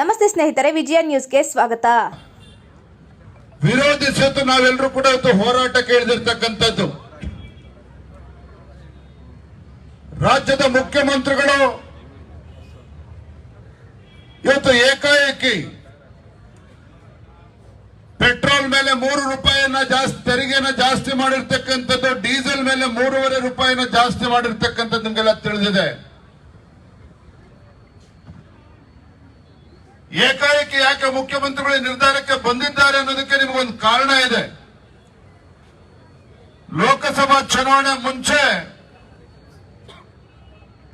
ನಮಸ್ತೆ ಸ್ನೇಹಿತರೆ, ವಿಜಯ ನ್ಯೂಸ್ಗೆ ಸ್ವಾಗತ. ವಿರೋಧಿಸಿದ್ದು ನಾವೆಲ್ಲರೂ ಕೂಡ ಇವತ್ತು ಹೋರಾಟ ಕೇಳಿದಿರ್ತಕ್ಕಂಥದ್ದು. ರಾಜ್ಯದ ಮುಖ್ಯಮಂತ್ರಿಗಳು ಇವತ್ತು ಏಕಾಏಕಿ ಪೆಟ್ರೋಲ್ ಮೇಲೆ ಮೂರು ರೂಪಾಯಿನ ಜಾಸ್ತಿ ತೆರಿಗೆನ ಜಾಸ್ತಿ ಮಾಡಿರ್ತಕ್ಕಂಥದ್ದು, ಡೀಸೆಲ್ ಮೇಲೆ ಮೂರುವರೆ ರೂಪಾಯಿನ ಜಾಸ್ತಿ ಮಾಡಿರ್ತಕ್ಕಂಥದ್ದು ನಿಮಗೆಲ್ಲ ತಿಳಿದಿದೆ. ಏಕಾಏಕಿ ಯಾಕೆ ಮುಖ್ಯಮಂತ್ರಿಗಳು ನಿರ್ಧಾರಕ್ಕೆ ಬಂದಿದ್ದಾರೆ ಅನ್ನೋದಕ್ಕೆ ನಿಮಗೊಂದು ಕಾರಣ ಇದೆ. ಲೋಕಸಭಾ ಚುನಾವಣೆ ಮುಂಚೆ,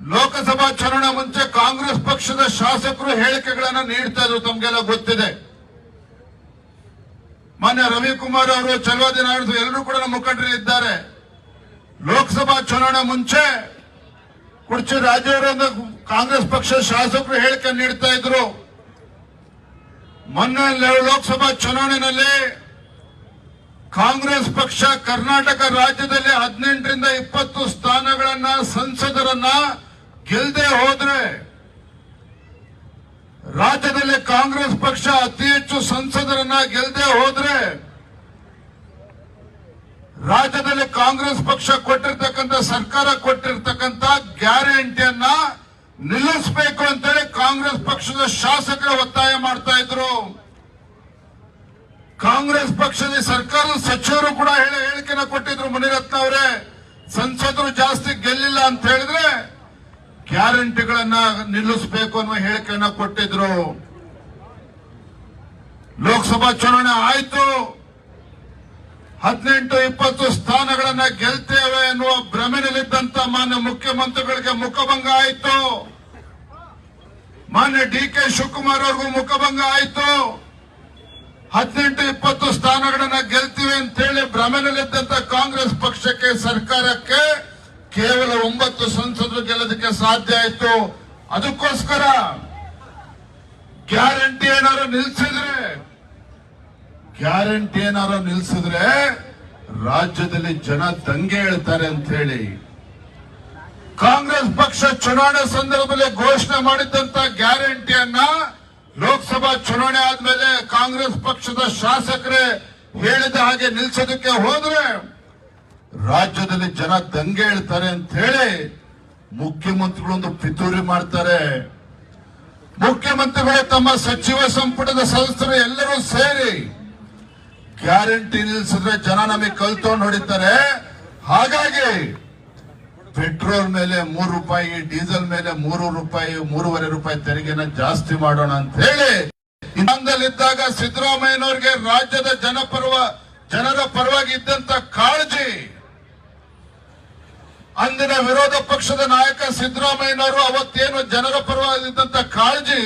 ಲೋಕಸಭಾ ಚುನಾವಣೆ ಮುಂಚೆ ಕಾಂಗ್ರೆಸ್ ಪಕ್ಷದ ಶಾಸಕರು ಹೇಳಿಕೆಗಳನ್ನು ನೀಡ್ತಾ ಇದ್ರು, ತಮಗೆಲ್ಲ ಗೊತ್ತಿದೆ. ಮಾನ್ಯ ರವಿಕುಮಾರ್ ಅವರು ಚಲವಾದಿ ನಾಯ್ಡು ಎಲ್ಲರೂ ಕೂಡ ಮುಖಂಡರಿದ್ದಾರೆ ಲೋಕಸಭಾ ಚುನಾವಣೆ ಮುಂಚೆ ಕುರ್ಚಿ ರಾಜೇವರ ಕಾಂಗ್ರೆಸ್ ಪಕ್ಷದ ಶಾಸಕರು ಹೇಳಿಕೆ ನೀಡ್ತಾ ಇದ್ರು. ಮೊನ್ನೆ ಲೋಕಸಭಾ ಚುನಾವಣೆಯಲ್ಲಿ ಕಾಂಗ್ರೆಸ್ ಪಕ್ಷ ಕರ್ನಾಟಕ ರಾಜ್ಯದಲ್ಲಿ ಹದಿನೆಂಟರಿಂದ ಇಪ್ಪತ್ತು ಸ್ಥಾನಗಳನ್ನ ಸಂಸದರನ್ನ ಗೆಲ್ಲದೆ ಹೋದ್ರೆ ರಾಜ್ಯದಲ್ಲಿ ಕಾಂಗ್ರೆಸ್ ಪಕ್ಷ ಅತಿ ಹೆಚ್ಚು ಸಂಸದರನ್ನ ಗೆಲ್ಲದೆ ಹೋದ್ರೆ ರಾಜ್ಯದಲ್ಲಿ ಕಾಂಗ್ರೆಸ್ ಪಕ್ಷ ಕೊಟ್ಟಿರ್ತಕ್ಕಂಥ ಸರ್ಕಾರ ಕೊಟ್ಟಿರ್ತಕ್ಕಂಥ ಗ್ಯಾರಂಟಿಯನ್ನ ನಿಲ್ಲಿಸಬೇಕು ಅಂತೇಳಿ ಕಾಂಗ್ರೆಸ್ ಪಕ್ಷದ ಶಾಸಕರು ಒತ್ತಾಯ ಮಾಡ್ತಾ ಇದ್ರು. ಕಾಂಗ್ರೆಸ್ ಪಕ್ಷದ ಸರ್ಕಾರದ ಸಚಿವರು ಕೂಡ ಹೇಳಿ ಹೇಳಿಕೆನ ಕೊಟ್ಟಿದ್ರು ಮುನಿರತ್ನ ಅವರೇ. ಸಂಸದರು ಜಾಸ್ತಿ ಗೆಲ್ಲಿಲ್ಲ ಅಂತ ಹೇಳಿದ್ರೆ ಗ್ಯಾರಂಟಿಗಳನ್ನ ನಿಲ್ಲಿಸಬೇಕು ಅನ್ನುವ ಹೇಳಿಕೆಯನ್ನ ಕೊಟ್ಟಿದ್ರು. ಲೋಕಸಭಾ ಚುನಾವಣೆ ಆಯ್ತು. ಹದಿನೆಂಟು ಇಪ್ಪತ್ತು ಸ್ಥಾನಗಳನ್ನ ಗೆಲ್ತೇವೆ ಎನ್ನುವ ಭ್ರಮೆನಲ್ಲಿದ್ದಂತ ಮಾನ್ಯ ಮುಖ್ಯಮಂತ್ರಿಗಳಿಗೆ ಮುಖಭಂಗ ಆಯ್ತು. ಮಾನ್ಯ ಡಿ ಕೆ ಶಿವಕುಮಾರ್ ಅವ್ರಿಗೂ ಮುಖಭಂಗ ಆಯ್ತು. ಹದಿನೆಂಟು ಇಪ್ಪತ್ತು ಸ್ಥಾನಗಳನ್ನ ಗೆಲ್ತೀವಿ ಅಂತೇಳಿ ಭ್ರಮೆನಲ್ಲಿದ್ದಂತ ಕಾಂಗ್ರೆಸ್ ಪಕ್ಷಕ್ಕೆ ಸರ್ಕಾರಕ್ಕೆ ಕೇವಲ ಒಂಬತ್ತು ಸಂಸದರು ಗೆಲ್ಲೋದಕ್ಕೆ ಸಾಧ್ಯ ಆಯ್ತು. ಅದಕ್ಕೋಸ್ಕರ ಗ್ಯಾರಂಟಿ ಏನಾದ್ರು ನಿಲ್ಸಿದ್ರೆ ಗ್ಯಾರಂಟಿ ಏನಾರ ನಿಲ್ಸಿದ್ರೆ ರಾಜ್ಯದಲ್ಲಿ ಜನ ದಂಗೆ ಹೇಳ್ತಾರೆ ಅಂತ ಹೇಳಿ. ಕಾಂಗ್ರೆಸ್ ಪಕ್ಷ ಚುನಾವಣೆ ಸಂದರ್ಭದಲ್ಲಿ ಘೋಷಣೆ ಮಾಡಿದ್ದಂತ ಗ್ಯಾರಂಟಿಯನ್ನ ಲೋಕಸಭಾ ಚುನಾವಣೆ ಆದ್ಮೇಲೆ ಕಾಂಗ್ರೆಸ್ ಪಕ್ಷದ ಶಾಸಕರೇ ಹೇಳಿದ ಹಾಗೆ ನಿಲ್ಸೋದಕ್ಕೆ ಹೋದ್ರೆ ರಾಜ್ಯದಲ್ಲಿ ಜನ ದಂಗೆ ಹೇಳ್ತಾರೆ ಅಂತ ಹೇಳಿ ಮುಖ್ಯಮಂತ್ರಿಗಳೊಂದು ಪಿತೂರಿ ಮಾಡ್ತಾರೆ. ಮುಖ್ಯಮಂತ್ರಿಗಳು ತಮ್ಮ ಸಚಿವ ಸಂಪುಟದ ಸದಸ್ಯರು ಎಲ್ಲರೂ ಸೇರಿ ಗ್ಯಾರಂಟಿ ನಿಲ್ಸಿದ್ರೆ ಜನ ನಮಗೆ ಕಲ್ತೊಂಡು ಹೊಡಿತಾರೆ. ಹಾಗಾಗಿ ಪೆಟ್ರೋಲ್ ಮೇಲೆ ಮೂರು ರೂಪಾಯಿ, ಡೀಸೆಲ್ ಮೇಲೆ ಮೂರು ರೂಪಾಯಿ, ಮೂರುವರೆ ರೂಪಾಯಿ ತೆರಿಗೆನ ಜಾಸ್ತಿ ಮಾಡೋಣ ಅಂತ ಹೇಳಿ. ಇನ್ನೊಂದಲ್ಲಿದ್ದಾಗ ಸಿದ್ದರಾಮಯ್ಯನವ್ರಿಗೆ ರಾಜ್ಯದ ಜನಪರ್ವ, ಜನರ ಪರವಾಗಿ ಇದ್ದಂತ ಕಾಳಜಿ. ಅಂದಿನ ವಿರೋಧ ಪಕ್ಷದ ನಾಯಕ ಸಿದ್ದರಾಮಯ್ಯನವರು ಅವತ್ತೇನು ಜನರ ಪರವಾಗಿ ಇದ್ದಂತ ಕಾಳಜಿ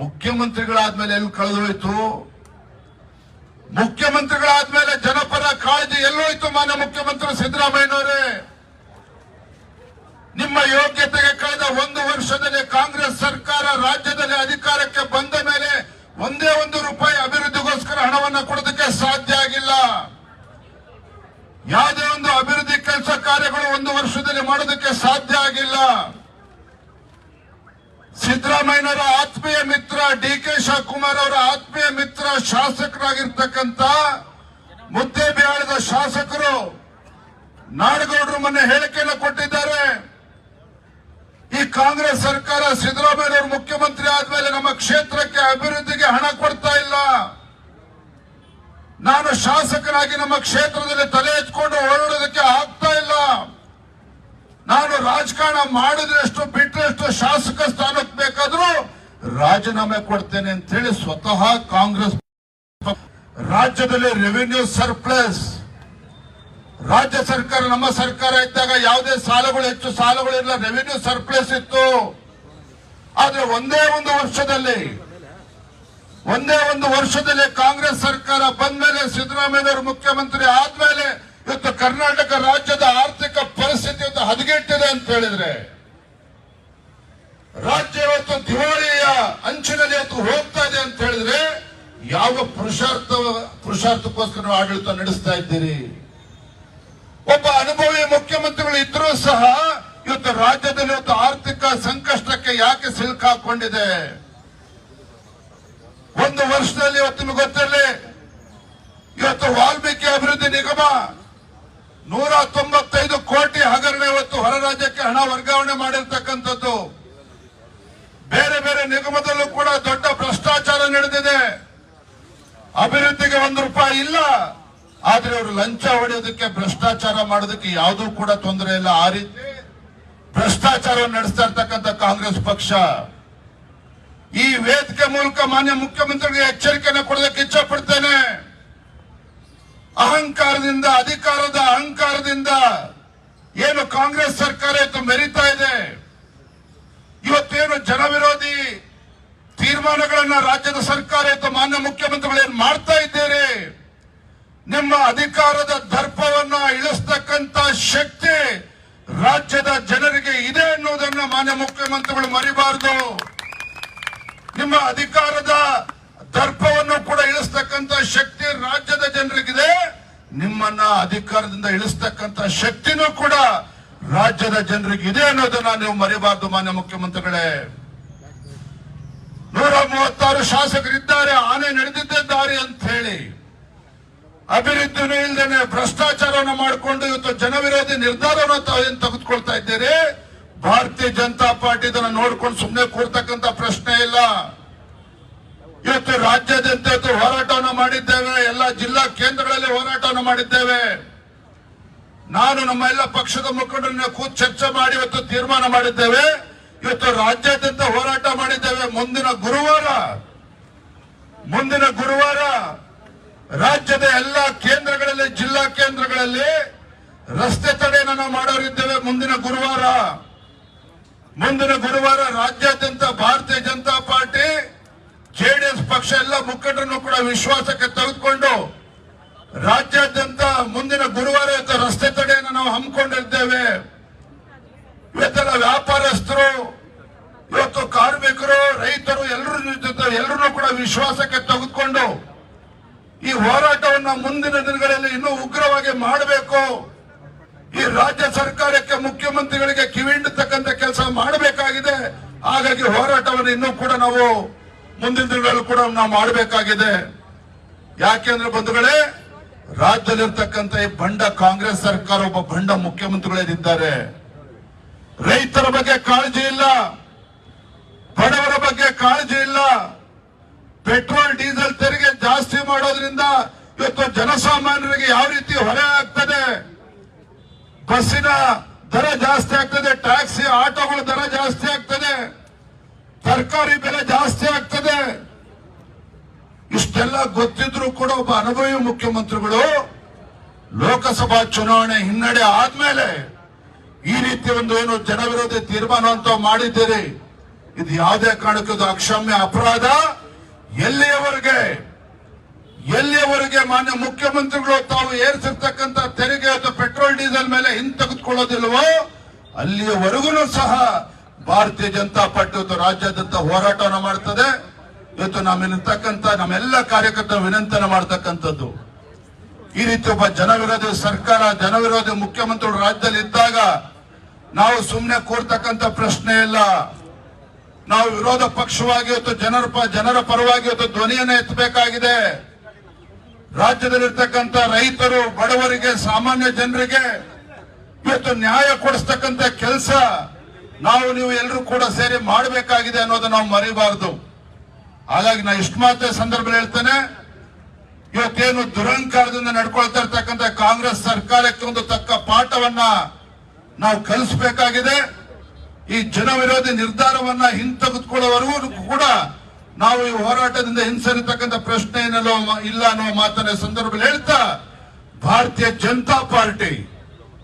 ಮುಖ್ಯಮಂತ್ರಿಗಳಾದ್ಮೇಲೆ ಎಲ್ಲಿ ಕಳೆದೋಯ್ತು? ಮುಖ್ಯಮಂತ್ರಿಗಳಾದ್ಮೇಲೆ ಜನಪರ ಕಾಳಜಿ ಎಲ್ಲೋಯ್ತು ಮಾನ್ಯ ಮುಖ್ಯಮಂತ್ರಿ ಸಿದ್ದರಾಮಯ್ಯನವರೇ. ನಿಮ್ಮ ಯೋಗ್ಯತೆಗೆ ಕಳೆದ ಒಂದು ವರ್ಷದಲ್ಲಿ ಕಾಂಗ್ರೆಸ್ ಸರ್ಕಾರ ರಾಜ್ಯದಲ್ಲಿ ಅಧಿಕಾರಕ್ಕೆ ಬಂದ ಮೇಲೆ ಒಂದೇ ಒಂದು ರೂಪಾಯಿ ಅಭಿವೃದ್ಧಿಗೋಸ್ಕರ ಹಣವನ್ನು ಕೊಡೋದಕ್ಕೆ ಸಾಧ್ಯ ಆಗಿಲ್ಲ. ಯಾವುದೇ ಒಂದು ಅಭಿವೃದ್ಧಿ ಕೆಲಸ ಕಾರ್ಯಗಳು ಒಂದು ವರ್ಷದಲ್ಲಿ ಮಾಡೋದಕ್ಕೆ ಸಾಧ್ಯ ಆಗಿಲ್ಲ. ಸಿದ್ದರಾಮಯ್ಯನವರ ಆತ್ಮೀಯ ಮಿತ್ರ ಡಿ ಕೆ ಶಿವಕುಮಾರ್ ಅವರ ಆತ್ಮೀಯ ಮಿತ್ರ ಶಾಸಕರಾಗಿರ್ತಕ್ಕಂಥ ಮುದ್ದೇಬಿಹಾಳದ ಶಾಸಕರು ನಾಡಗೌಡರು ಮೊನ್ನೆ ಹೇಳಿಕೆಯನ್ನು ಕೊಟ್ಟಿದ್ದಾರೆ. ಈ ಕಾಂಗ್ರೆಸ್ ಸರ್ಕಾರ ಸಿದ್ದರಾಮಯ್ಯನವರು ಮುಖ್ಯಮಂತ್ರಿ ಆದ್ಮೇಲೆ ನಮ್ಮ ಕ್ಷೇತ್ರಕ್ಕೆ ಅಭಿವೃದ್ಧಿಗೆ ಹಣ ಕೊಡ್ತಾ ಇಲ್ಲ. ನಾನು ಶಾಸಕನಾಗಿ ನಮ್ಮ ಕ್ಷೇತ್ರದಲ್ಲಿ ತಲೆ ಎತ್ಕೊಂಡು ಓಡಾಡೋದಕ್ಕೆ ಆಗ್ತಾ ಇಲ್ಲ. ನಾನು ರಾಜಕಾರಣ ಮಾಡಿದ್ರೆಷ್ಟು ಶಾಸಕ ಸ್ಥಾನಕ್ಕೆ ಬೇಕಾದ್ರೂ ರಾಜೀನಾಮೆ ಕೊಡ್ತೇನೆ ಅಂತ ಹೇಳಿ ಸ್ವತಃ ಕಾಂಗ್ರೆಸ್ ರಾಜ್ಯದಲ್ಲಿ ರೆವಿನ್ಯೂ ಸರ್ಪ್ಲಸ್ ರಾಜ್ಯ ಸರ್ಕಾರ, ನಮ್ಮ ಸರ್ಕಾರ ಇದ್ದಾಗ ಯಾವುದೇ ಸಾಲಗಳು ಹೆಚ್ಚು ಸಾಲಗಳು ಇಲ್ಲ ರೆವಿನ್ಯೂ ಸರ್ಪ್ಲಸ್ ಇತ್ತು. ಆದ್ರೆ ಒಂದೇ ಒಂದು ವರ್ಷದಲ್ಲಿ, ಒಂದೇ ಒಂದು ವರ್ಷದಲ್ಲಿ ಕಾಂಗ್ರೆಸ್ ಸರ್ಕಾರ ಬಂದ್ಮೇಲೆ ಸಿದ್ದರಾಮಯ್ಯವರು ಮುಖ್ಯಮಂತ್ರಿ ಆದ್ಮೇಲೆ ಇವತ್ತು ಕರ್ನಾಟಕ ರಾಜ್ಯದ ಆರ್ಥಿಕ ಪರಿಸ್ಥಿತಿ ಇವತ್ತು ಹದಗೆಟ್ಟಿದೆ ಅಂತ ಹೇಳಿದ್ರೆ ರಾಜ್ಯ ಇವತ್ತು ದಿವಾಳಿಯ ಅಂಚಿನಲ್ಲಿ ಇವತ್ತು ಹೋಗ್ತಾ ಇದೆ ಅಂತ ಹೇಳಿದ್ರೆ ಯಾವ ಪುರುಷಾರ್ಥ, ಪುರುಷಾರ್ಥಕ್ಕೋಸ್ಕರ ಆಡಳಿತ ನಡೆಸ್ತಾ ಇದ್ದೀರಿ? ಒಬ್ಬ ಅನುಭವಿ ಮುಖ್ಯಮಂತ್ರಿಗಳು ಇದ್ರೂ ಸಹ ಇವತ್ತು ರಾಜ್ಯದಲ್ಲಿ ಇವತ್ತು ಆರ್ಥಿಕ ಸಂಕಷ್ಟಕ್ಕೆ ಯಾಕೆ ಸಿಲುಕಾಕೊಂಡಿದೆ ಒಂದು ವರ್ಷದಲ್ಲಿ ಇವತ್ತು ನಿಮ್ಗೆ ಗೊತ್ತಿರಲಿ, ಇವತ್ತು ವಾಲ್ಮೀಕಿ ಅಭಿವೃದ್ಧಿ ನಿಗಮ ನೂರ ತೊಂಬತ್ತೈದು ಕೋಟಿ ಹಗರಣ ಇವತ್ತು ಹೊರ ರಾಜ್ಯಕ್ಕೆ ಹಣ ವರ್ಗಾವಣೆ ಮಾಡಿರ್ತಕ್ಕಂಥದ್ದು. ಬೇರೆ ಬೇರೆ ನಿಗಮದಲ್ಲೂ ಕೂಡ ದೊಡ್ಡ ಭ್ರಷ್ಟಾಚಾರ ನಡೆದಿದೆ. ಅಭಿವೃದ್ಧಿಗೆ ಒಂದು ರೂಪಾಯಿ ಇಲ್ಲ. ಆದ್ರೆ ಅವರು ಲಂಚ ಹೊಡೆಯೋದಕ್ಕೆ, ಭ್ರಷ್ಟಾಚಾರ ಮಾಡೋದಕ್ಕೆ ಯಾವುದೂ ಕೂಡ ತೊಂದರೆ ಇಲ್ಲ. ಆ ರೀತಿ ಭ್ರಷ್ಟಾಚಾರ ನಡೆಸ್ತಾ ಇರ್ತಕ್ಕಂಥ ಕಾಂಗ್ರೆಸ್ ಪಕ್ಷ ಈ ವೇದಿಕೆ ಮೂಲಕ ಮಾನ್ಯ ಮುಖ್ಯಮಂತ್ರಿಗೆ ಎಚ್ಚರಿಕೆಯನ್ನು ಕೊಡೋದಕ್ಕೆ ಇಚ್ಛೆ ಪಡ್ತೇನೆ ಅಹಂಕಾರದಿಂದ, ಅಧಿಕಾರದ ಅಹಂಕಾರದಿಂದ ಏನು ಕಾಂಗ್ರೆಸ್ ಸರ್ಕಾರ ಮೆರಿತಾ ಇದೆ. ಇವತ್ತೇನು ಜನವಿರೋಧಿ ತೀರ್ಮಾನಗಳನ್ನ ರಾಜ್ಯದ ಸರ್ಕಾರ ಅಥವಾ ಮಾನ್ಯ ಮುಖ್ಯಮಂತ್ರಿಗಳು ಏನ್ ಮಾಡ್ತಾ ಇದ್ದೇನೆ ನಿಮ್ಮ ಅಧಿಕಾರದ ದರ್ಪವನ್ನ ಇಳಿಸ್ತಕ್ಕಂತ ಶಕ್ತಿ ರಾಜ್ಯದ ಜನರಿಗೆ ಇದೆ ಅನ್ನೋದನ್ನ ಮಾನ್ಯ ಮುಖ್ಯಮಂತ್ರಿಗಳು ಮರಿಬಾರದು. ನಿಮ್ಮ ಅಧಿಕಾರದ ದರ್ಪವನ್ನು ಕೂಡ ಇಳಿಸ್ತಕ್ಕಂತ ಶಕ್ತಿ ರಾಜ್ಯದ ಜನರಿಗಿದೆ. ನಿಮ್ಮನ್ನ ಅಧಿಕಾರದಿಂದ ಇಳಿಸ್ತಕ್ಕಂತ ಶಕ್ತಿನೂ ಕೂಡ ರಾಜ್ಯದ ಜನರಿಗೆ ಇದೆ ಅನ್ನೋದನ್ನ ನೀವು ಮರೆಯಬಾರದು ಮಾನ್ಯ ಮುಖ್ಯಮಂತ್ರಿಗಳೇ. ನೂರ ಮೂವತ್ತಾರು ಶಾಸಕರಿದ್ದಾರೆ, ಆನೆ ನಡೆದಿದ್ದೇ ದಾರಿ ಅಂತ ಹೇಳಿ. ಅಭಿವೃದ್ಧಿನೂ ಇಲ್ಲದೇನೆ ಭ್ರಷ್ಟಾಚಾರವನ್ನು ಮಾಡಿಕೊಂಡು ಇವತ್ತು ಜನವಿರೋಧಿ ನಿರ್ಧಾರವನ್ನು ತೆಗೆದುಕೊಳ್ತಾ ಇದ್ದೀರಿ? ಭಾರತೀಯ ಜನತಾ ಪಾರ್ಟಿ ಇದನ್ನು ನೋಡ್ಕೊಂಡು ಸುಮ್ಮನೆ ಕೂರ್ತಕ್ಕಂತ ಪ್ರಶ್ನೆ ಇಲ್ಲ. ಇವತ್ತು ರಾಜ್ಯಾದ್ಯಂತ ಹೋರಾಟವನ್ನು ಮಾಡಿದ್ದೇವೆ, ಎಲ್ಲ ಜಿಲ್ಲಾ ಕೇಂದ್ರಗಳಲ್ಲಿ ಹೋರಾಟವನ್ನು ಮಾಡಿದ್ದೇವೆ. ನಾನು ನಮ್ಮ ಎಲ್ಲ ಪಕ್ಷದ ಮುಖಂಡರನ್ನ ಕೂತ್ ಚರ್ಚೆ ಮಾಡಿ ಇವತ್ತು ತೀರ್ಮಾನ ಮಾಡಿದ್ದೇವೆ. ಇವತ್ತು ರಾಜ್ಯಾದ್ಯಂತ ಹೋರಾಟ ಮಾಡಿದ್ದೇವೆ. ಮುಂದಿನ ಗುರುವಾರ ಮುಂದಿನ ಗುರುವಾರ ರಾಜ್ಯದ ಎಲ್ಲ ಕೇಂದ್ರಗಳಲ್ಲಿ, ಜಿಲ್ಲಾ ಕೇಂದ್ರಗಳಲ್ಲಿ ರಸ್ತೆ ತಡೆಯನ್ನು ನಾವು ಮಾಡೋರಿದ್ದೇವೆ ಮುಂದಿನ ಗುರುವಾರ. ಮುಂದಿನ ಗುರುವಾರ ರಾಜ್ಯಾದ್ಯಂತ ಭಾರತೀಯ ಜನತಾ ಪಾರ್ಟಿ ಜೆಡಿಎಸ್ ಪಕ್ಷ ಎಲ್ಲ ಮುಖಂಡರನ್ನು ಕೂಡ ವಿಶ್ವಾಸಕ್ಕೆ ತೆಗೆದುಕೊಂಡು ರಾಜ್ಯಾದ್ಯಂತ ಮುಂದಿನ ಗುರುವಾರ ರಸ್ತೆ ತಡೆಯನ್ನು ನಾವು ಹಮ್ಮಿಕೊಂಡಿದ್ದೇವೆ. ಇವತ್ತೆಲ್ಲ ವ್ಯಾಪಾರಸ್ಥರು, ಇವತ್ತು ಕಾರ್ಮಿಕರು, ರೈತರು ಎಲ್ಲರೂ ಎಲ್ಲರೂ ಕೂಡ ವಿಶ್ವಾಸಕ್ಕೆ ತೆಗೆದುಕೊಂಡು ಈ ಹೋರಾಟವನ್ನು ಮುಂದಿನ ದಿನಗಳಲ್ಲಿ ಇನ್ನೂ ಉಗ್ರವಾಗಿ ಮಾಡಬೇಕು. ಈ ರಾಜ್ಯ ಸರ್ಕಾರಕ್ಕೆ ಮುಖ್ಯಮಂತ್ರಿಗಳಿಗೆ ಕಿವಿಂಡತಕ್ಕಂಥ ಕೆಲಸ ಮಾಡಬೇಕಾಗಿದೆ. ಹಾಗಾಗಿ ಹೋರಾಟವನ್ನು ಇನ್ನೂ ಕೂಡ ನಾವು ಮುಂದಿನ ದಿನಗಳಲ್ಲೂ ಕೂಡ ನಾವು ಮಾಡಬೇಕಾಗಿದೆ. ಯಾಕೆಂದ್ರೆ ಬಂಧುಗಳೇ ರಾಜ್ಯದಲ್ಲಿರ್ತಕ್ಕಂಥ ಈ ಬಂಡ ಕಾಂಗ್ರೆಸ್ ಸರ್ಕಾರ ಒಬ್ಬ ಬಂಡ ಮುಖ್ಯಮಂತ್ರಿಗಳಿದ್ದಾರೆ ರೈತರ ಬಗ್ಗೆ ಕಾಳಜಿ ಇಲ್ಲ. ಬಡವರ ಬಗ್ಗೆ ಕಾಳಜಿ ಇಲ್ಲ. ಪೆಟ್ರೋಲ್, ಡೀಸೆಲ್ ತೆರಿಗೆ ಜಾಸ್ತಿ ಮಾಡೋದ್ರಿಂದ ಇವತ್ತು ಜನಸಾಮಾನ್ಯರಿಗೆ ಯಾವ ರೀತಿ ಹೊರೆ ಆಗ್ತದೆ? ಬಸ್ಸಿನ ದರ ಜಾಸ್ತಿ ಆಗ್ತದೆ, ಟ್ಯಾಕ್ಸಿ, ಆಟೋಗಳ ದರ ಜಾಸ್ತಿ ಆಗ್ತದೆ, ತರಕಾರಿ ಬೆಲೆ ಜಾಸ್ತಿ ಆಗ್ತದೆ. ಇಷ್ಟೆಲ್ಲ ಗೊತ್ತಿದ್ರು ಕೂಡ ಒಬ್ಬ ಅನುಭವಿ ಮುಖ್ಯಮಂತ್ರಿಗಳು ಲೋಕಸಭಾ ಚುನಾವಣೆ ಹಿನ್ನಡೆ ಆದ್ಮೇಲೆ ಈ ರೀತಿ ಒಂದು ಏನು ಜನವಿರೋಧಿ ತೀರ್ಮಾನ ಅಂತ ಮಾಡಿದ್ದೀರಿ, ಇದು ಯಾವುದೇ ಕಾರಣಕ್ಕೂ ಅಕ್ಷಮ್ಯ ಅಪರಾಧ. ಎಲ್ಲಿಯವರೆಗೆ ಎಲ್ಲಿಯವರೆಗೆ ಮಾನ್ಯ ಮುಖ್ಯಮಂತ್ರಿಗಳು ತಾವು ಏರಿಸಿರ್ತಕ್ಕಂಥ ತೆರಿಗೆ ಅಥವಾ ಪೆಟ್ರೋಲ್, ಡೀಸೆಲ್ ಮೇಲೆ ಹಿಂತೆಗೆದುಕೊಳ್ಳೋದಿಲ್ವೋ ಅಲ್ಲಿಯವರೆಗೂ ಸಹ ಭಾರತೀಯ ಜನತಾ ಇವತ್ತು ರಾಜ್ಯಾದ್ಯಂತ ಹೋರಾಟವನ್ನು ಮಾಡ್ತದೆ. ಇವತ್ತು ನಮ್ಮಿರ್ತಕ್ಕಂಥ ನಮ್ಮೆಲ್ಲ ಕಾರ್ಯಕರ್ತರ ವಿನಂತನ ಮಾಡ್ತಕ್ಕಂಥದ್ದು. ಈ ರೀತಿ ಒಬ್ಬ ಜನವಿರೋಧಿ ಸರ್ಕಾರ, ಜನವಿರೋಧಿ ಮುಖ್ಯಮಂತ್ರಿಗಳು ರಾಜ್ಯದಲ್ಲಿ ಇದ್ದಾಗ ನಾವು ಸುಮ್ಮನೆ ಕೂರ್ತಕ್ಕಂಥ ಪ್ರಶ್ನೆ ಇಲ್ಲ. ನಾವು ವಿರೋಧ ಪಕ್ಷವಾಗಿ ಇವತ್ತು ಜನರ ಜನರ ಪರವಾಗಿ ಇವತ್ತು ಧ್ವನಿಯನ್ನು ಎತ್ತಬೇಕಾಗಿದೆ. ರಾಜ್ಯದಲ್ಲಿರ್ತಕ್ಕಂಥ ರೈತರು, ಬಡವರಿಗೆ, ಸಾಮಾನ್ಯ ಜನರಿಗೆ ಇವತ್ತು ನ್ಯಾಯ ಕೊಡಿಸ್ತಕ್ಕಂಥ ಕೆಲಸ ನಾವು ನೀವು ಎಲ್ಲರೂ ಕೂಡ ಸೇರಿ ಮಾಡಬೇಕಾಗಿದೆ ಅನ್ನೋದು ನಾವು ಮರಿಬಾರದು. ಹಾಗಾಗಿ ನಾ ಇಷ್ಟು ಮಾತ್ರ ಸಂದರ್ಭ ಹೇಳ್ತೇನೆ, ಇವತ್ತೇನು ದುರಂಕಾರದಿಂದ ನಡ್ಕೊಳ್ತಾ ಇರ್ತಕ್ಕಂಥ ಕಾಂಗ್ರೆಸ್ ಸರ್ಕಾರಕ್ಕೆ ಒಂದು ತಕ್ಕ ಪಾಠವನ್ನ ನಾವು ಕಲಿಸಬೇಕಾಗಿದೆ. ಈ ಜನ ವಿರೋಧಿ ನಿರ್ಧಾರವನ್ನ ಹಿಂತೆಗೆದುಕೊಳ್ಳುವವರೆಗೂ ಕೂಡ ನಾವು ಈ ಹೋರಾಟದಿಂದ ಹಿಂಸರಿತಕ್ಕಂಥ ಪ್ರಶ್ನೆ ಏನಲ್ಲೋ ಇಲ್ಲ ಅನ್ನೋ ಮಾತನ್ನ ಸಂದರ್ಭದಲ್ಲಿ ಹೇಳ್ತಾ, ಭಾರತೀಯ ಜನತಾ ಪಾರ್ಟಿ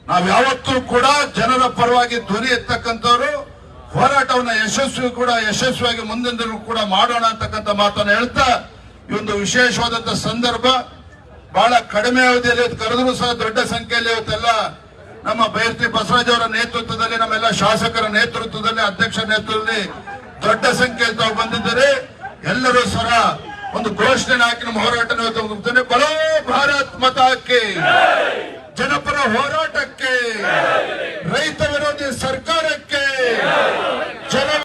ನಾವು ಯಾವತ್ತೂ ಕೂಡ ಜನರ ಪರವಾಗಿ ಧ್ವನಿ ಎತ್ತಕ್ಕಂಥವ್ರು ಹೋರಾಟವನ್ನ ಯಶಸ್ವಿ ಕೂಡ ಯಶಸ್ವಿಯಾಗಿ ಮುಂದಿನ ಕೂಡ ಮಾಡೋಣ ಅಂತಕ್ಕಂಥ ಮಾತನ್ನ ಹೇಳ್ತಾ, ಈ ಒಂದು ವಿಶೇಷವಾದಂತ ಸಂದರ್ಭ ಬಹಳ ಕಡಿಮೆ ಅವಧಿಯಲ್ಲಿ ಕರೆದರೂ ಸಹ ದೊಡ್ಡ ಸಂಖ್ಯೆಯಲ್ಲಿ ಇವತ್ತೆಲ್ಲ ನಮ್ಮ ಬೈರ್ತಿ ಬಸವರಾಜ್ ಅವರ ನೇತೃತ್ವದಲ್ಲಿ, ನಮ್ಮೆಲ್ಲ ಶಾಸಕರ ನೇತೃತ್ವದಲ್ಲಿ, ಅಧ್ಯಕ್ಷ ನೇತೃತ್ವದಲ್ಲಿ ದೊಡ್ಡ ಸಂಖ್ಯೆಯಲ್ಲಿ ತಾವು ಬಂದಿದ್ದಾರೆ ಎಲ್ಲರೂ ಸಹ ಒಂದು ಘೋಷಣೆ ಹಾಕಿ ನಮ್ಮ ಹೋರಾಟ. ಬಲೋ ಭಾರತ್ ಮತಾಕ್ಕೆ ಜನಪರ ಹೋರಾಟಕ್ಕೆ ರೈತ ವಿರೋಧಿ ಸರ್ಕಾರಕ್ಕೆ